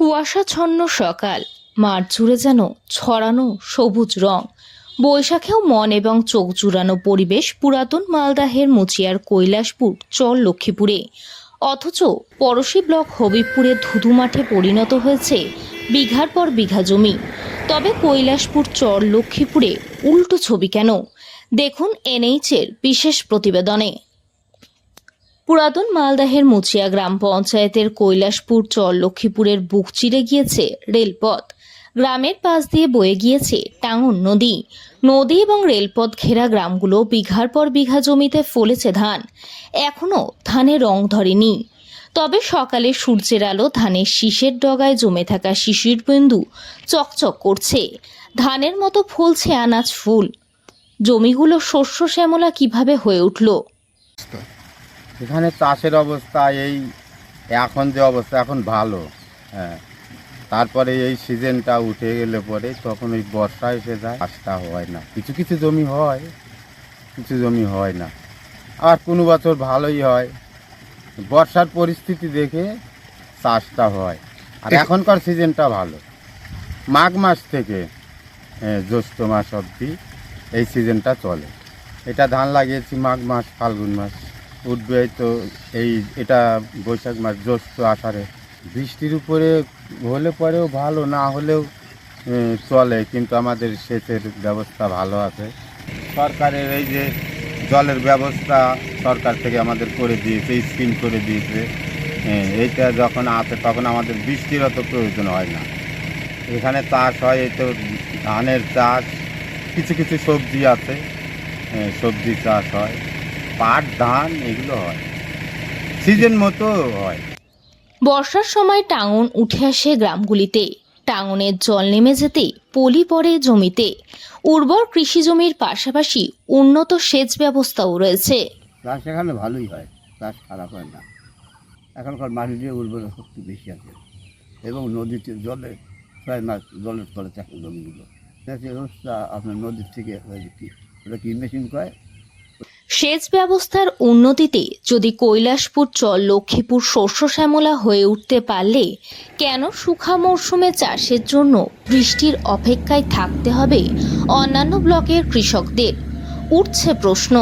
কুয়াশাচ্ছন্ন সকাল। মাঠ জুড়ে যেন ছড়ানো সবুজ রং। বৈশাখেও মন এবং চোখ জুড়ানো পরিবেশ পুরাতন মালদাহের মুচিয়ার কৈলাসপুর, চর লক্ষ্মীপুরে। অথচ পড়শি ব্লক হবিবপুরে ধুধু মাঠে পরিণত হয়েছে বিঘার পর বিঘা জমি। তবে কৈলাসপুর, চর লক্ষ্মীপুরে উল্টো ছবি কেন? দেখুন এনএইচের বিশেষ প্রতিবেদনে। পুরাতন মালদাহের মুচিয়া গ্রাম পঞ্চায়েতের কৈলাসপুর চর লক্ষ্মীপুরের বুক চিরে গিয়েছে রেলপথ। গ্রামের পাশ দিয়ে বয়ে গিয়েছে টাঙ্গন নদী। নদী এবং রেলপথ ঘেরা গ্রামগুলো বিঘার পর বিঘা জমিতে ফলেছে ধান। এখনও ধানে রং ধরেনি। তবে সকালে সূর্যের আলো ধানের শীষের ডগায় জমে থাকা শিশির বিন্দু চকচক করছে। ধানের মতো ফলছে আনাজ ফুল। জমিগুলো শস্য শ্যামলা কীভাবে হয়ে উঠল? এখানে চাষের অবস্থা এই এখন যে অবস্থা এখন ভালো হ্যাঁ। তারপরে এই সিজনটা উঠে গেলে পরে তখন ওই বর্ষা এসে যায় চাষটা হয় না। কিছু কিছু জমি হয় কিছু জমি হয় না। আর কোনো বছর ভালোই হয়। বর্ষার পরিস্থিতি দেখে চাষটা হয়। আর এখনকার সিজনটা ভালো। মাঘ মাস থেকে হ্যাঁ, জ্যৈষ্ঠ মাস অবধি এই সিজনটা চলে। এটা ধান লাগিয়েছি মাঘ মাস ফাল্গুন মাস। উঠবে তো, এই এটা বৈশাখ মাস জ্যৈষ্ঠ আষাঢ়ে। বৃষ্টির উপরে হলে পরেও ভালো, না হলেও চলে, কিন্তু আমাদের সেচের ব্যবস্থা ভালো আছে। সরকারের এই যে জলের ব্যবস্থা সরকার থেকে আমাদের করে দিয়েছে, স্কিম করে দিয়েছে এইটা যখন আছে তখন আমাদের বৃষ্টির অত প্রয়োজন হয় না। এখানে চাষ হয়, এই তো ধানের চাষ, কিছু কিছু সবজি আছে সবজি চাষ হয়। পাট ধান এগুলো হয়। সিজন মতো হয়। বর্ষার সময় টাঙন উঠে আসে গ্রামগুলিতে। টাঙনের জল নেমে যেতে পলি পড়ে জমিতে। উর্বর কৃষি জমির পাশাপাশি উন্নত সেচ ব্যবস্থাও রয়েছে। চাষ এখানে ভালোই হয় চাষ খারাপ হয় না। এখনকার মাটিতে উর্বর শক্তি বেশি আছে। এবং নদীতে জলে প্রায় মাস জলের তলে থাকে জমিগুলো। আপনার নদীর থেকে হয় কি? ওটা কি মেশিন কয় সেচ ব্যবস্থার উন্নতিতে যদি কৈলাসপুর চর লক্ষ্মীপুর শস্য শ্যামলা হয়ে উঠতে পারলে কেন শুখা মরশুমে চাষের জন্য বৃষ্টির অপেক্ষায় থাকতে হবে অন্যান্য ব্লকের কৃষকদের? উঠছে প্রশ্ন।